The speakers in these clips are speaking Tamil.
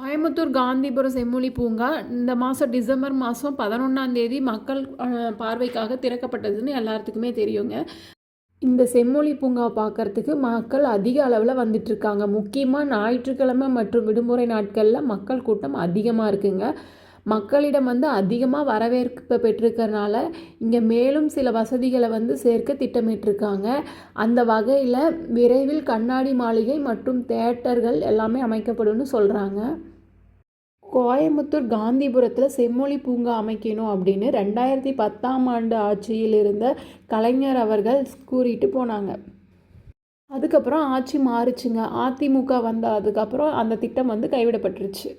கோயம்புத்தூர் காந்திபுரம் செம்மொழி பூங்கா இந்த மாதம் டிசம்பர் மாதம் பதினொன்றாம் தேதி மக்கள் பார்வைக்காக திறக்கப்பட்டதுன்னு எல்லாத்துக்குமே தெரியுங்க. இந்த செம்மொழி பூங்காவை பார்க்கறதுக்கு மக்கள் அதிக அளவில் வந்துட்டுருக்காங்க. முக்கியமாக ஞாயிற்றுக்கிழமை மற்றும் விடுமுறை நாட்களில் மக்கள் கூட்டம் அதிகமாக இருக்குங்க. மக்களிடம் வந்து அதிகமாக வரவேற்பு பெற்றிருக்கறனால இங்கே மேலும் சில வசதிகளை வந்து சேர்க்க திட்டமிட்டிருக்காங்க. அந்த வகையில் விரைவில் கண்ணாடி மாளிகை மற்றும் தேட்டர்கள் எல்லாமே அமைக்கப்படும்னு சொல்கிறாங்க கோயம்புத்தூர் காந்திபுரத்தில் செம்மொழி பூங்கா அமைக்கணும் அப்படின்னு ரெண்டாயிரத்தி பத்தாம் ஆண்டு ஆட்சியில் இருந்த கலைஞர் அவர்கள் கூறிட்டு போனாங்க. அதுக்கப்புறம் ஆட்சி மாறுச்சுங்க. அதிமுக வந்த அதுக்கப்புறம் அந்த திட்டம் வந்து கைவிடப்பட்டுருச்சு.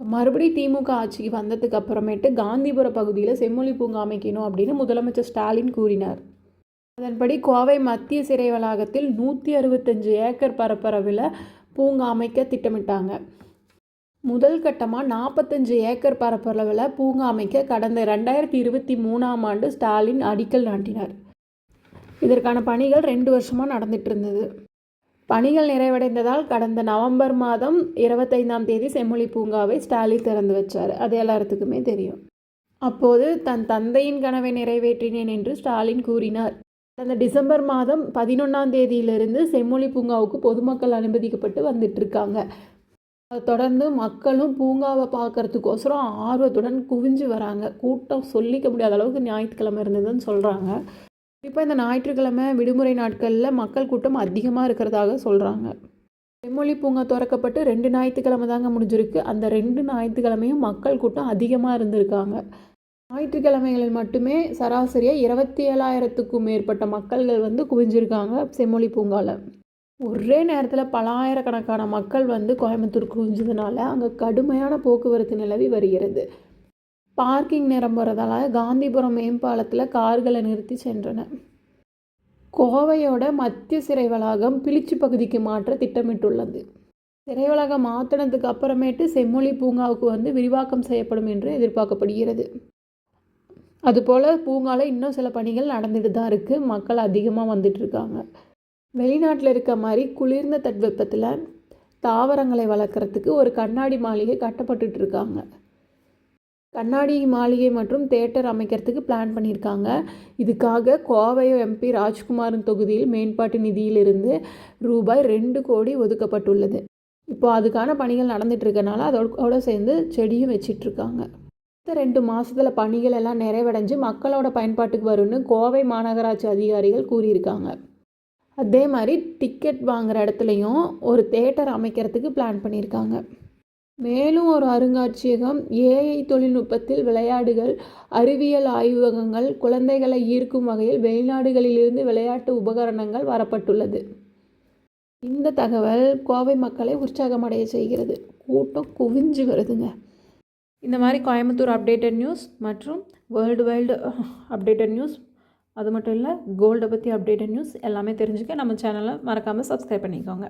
மறுபடியும் திமுக ஆட்சிக்கு வந்ததுக்கு அப்புறமேட்டு காந்திபுர பகுதியில் செம்மொழி பூங்கா அமைக்கணும் அப்படின்னு முதலமைச்சர் ஸ்டாலின் கூறினார். அதன்படி கோவை மத்திய சிறை வளாகத்தில் நூற்றி அறுபத்தஞ்சு ஏக்கர் பரப்பரவில் பூங்கா அமைக்க திட்டமிட்டாங்க. முதல் கட்டமாக நாற்பத்தஞ்சு ஏக்கர் பரப்பளவில் பூங்கா அமைக்க கடந்த ரெண்டாயிரத்தி இருபத்தி மூணாம் ஆண்டு ஸ்டாலின் அடிக்கல் நாட்டினார். இதற்கான பணிகள் ரெண்டு வருஷமாக நடந்துட்டு இருந்தது. பணிகள் நிறைவடைந்ததால் கடந்த நவம்பர் மாதம் இருபத்தைந்தாம் தேதி செம்மொழி பூங்காவை ஸ்டாலின் திறந்து வச்சார். அது எல்லாத்துக்குமே தெரியும். அப்போது தன் தந்தையின் கனவை நிறைவேற்றினேன் என்று ஸ்டாலின் கூறினார். கடந்த டிசம்பர் மாதம் பதினொன்றாம் தேதியிலிருந்து செம்மொழி பூங்காவுக்கு பொதுமக்கள் அனுமதிக்கப்பட்டு வந்துட்டு இருக்காங்க. தொடர்ந்து மக்களும் பூங்காவை பார்க்கறதுக்கோசரம் ஆர்வத்துடன் குவிஞ்சு வராங்க. கூட்டம் சொல்லிக்க முடியாத அளவுக்கு ஞாயிற்றுக்கிழமை இருந்ததுன்னு சொல்கிறாங்க இப்போ இந்த ஞாயிற்றுக்கிழமை விடுமுறை நாட்களில் மக்கள் கூட்டம் அதிகமாக இருக்கிறதாக சொல்கிறாங்க செம்மொழி பூங்கா திறக்கப்பட்டு ரெண்டு ஞாயிற்றுக்கிழமை தாங்க முடிஞ்சிருக்கு. அந்த ரெண்டு ஞாயிற்றுக்கிழமையும் மக்கள் கூட்டம் அதிகமாக இருந்திருக்காங்க. ஞாயிற்றுக்கிழமைகளில் மட்டுமே சராசரியாக இருபத்தி ஏழாயிரத்துக்கும் மேற்பட்ட மக்கள்கள் வந்து குவிஞ்சிருக்காங்க செம்மொழி பூங்காவில் ஒரே நேரத்தில் பலாயிரக்கணக்கான மக்கள் வந்து கோயம்புத்தூர் குவிஞ்சதுனால அங்கே கடுமையான போக்குவரத்து நிலவி வருகிறது. பார்க்கிங் நிரம்புறதால காந்திபுரம் மேம்பாலத்தில் கார்களை நிறுத்தி சென்றன. கோவையோட மத்திய சிறை வளாகம் பிலிச்சி பகுதிக்கு மாற்ற திட்டமிட்டுள்ளது. சிறை வளாகம் மாற்றினதுக்கு அப்புறமேட்டு செம்மொழி பூங்காவுக்கு வந்து விரிவாக்கம் செய்யப்படும் என்று எதிர்பார்க்கப்படுகிறது. அதுபோல் பூங்காவில் இன்னும் சில பணிகள் நடந்துட்டு தான் இருக்குது மக்கள் அதிகமாக வந்துட்டு இருக்காங்க. வெளிநாட்டில் இருக்க மாதிரி குளிர்ந்த தட்வெப்பத்தில் தாவரங்களை வளர்க்குறதுக்கு ஒரு கண்ணாடி மாளிகை கட்டப்பட்டுட்டு இருக்காங்க கண்ணாடி மாளிகை மற்றும் தேட்டர் அமைக்கிறதுக்கு பிளான் பண்ணியிருக்காங்க. இதுக்காக கோவை எம்பி ராஜ்குமாரின் தொகுதியில் மேம்பாட்டு நிதியிலிருந்து ரூபாய் ரெண்டு கோடி ஒதுக்கப்பட்டுள்ளது. இப்போ அதுக்கான பணிகள் நடந்துட்டு இருக்கனால அதோட சேர்ந்து செடியும் வச்சிட்ருக்காங்க. அடுத்த ரெண்டு மாதத்தில் பணிகள் எல்லாம் நிறைவடைஞ்சு மக்களோட பயன்பாட்டுக்கு வரும்னு கோவை மாநகராட்சி அதிகாரிகள் கூறியிருக்காங்க. அதே மாதிரி டிக்கெட் வாங்குற இடத்துலையும் ஒரு தேட்டர் அமைக்கிறதுக்கு பிளான் பண்ணியிருக்காங்க. மேலும் ஒரு அருங்காட்சியகம் ஏஐ தொழில்நுட்பத்தில் விளையாடுகள் அறிவியல் ஆய்வகங்கள் குழந்தைகளை ஈர்க்கும் வகையில் வெளிநாடுகளிலிருந்து விளையாட்டு உபகரணங்கள் வரப்பட்டுள்ளது. இந்த தகவல் கோவை மக்களை உற்சாகமடைய செய்கிறது. கூட்டம் குவிஞ்சு வருதுங்க. இந்த மாதிரி கோயம்புத்தூர் அப்டேட்டட் நியூஸ் மற்றும் வேர்ல்டு வைல்டு அப்டேட்டட் நியூஸ் அது மட்டும் இல்லை கோல்டை பற்றி அப்டேட்டட் நியூஸ் எல்லாமே தெரிஞ்சுக்க நம்ம சேனலை மறக்காமல் சப்ஸ்கிரைப் பண்ணிக்கோங்க.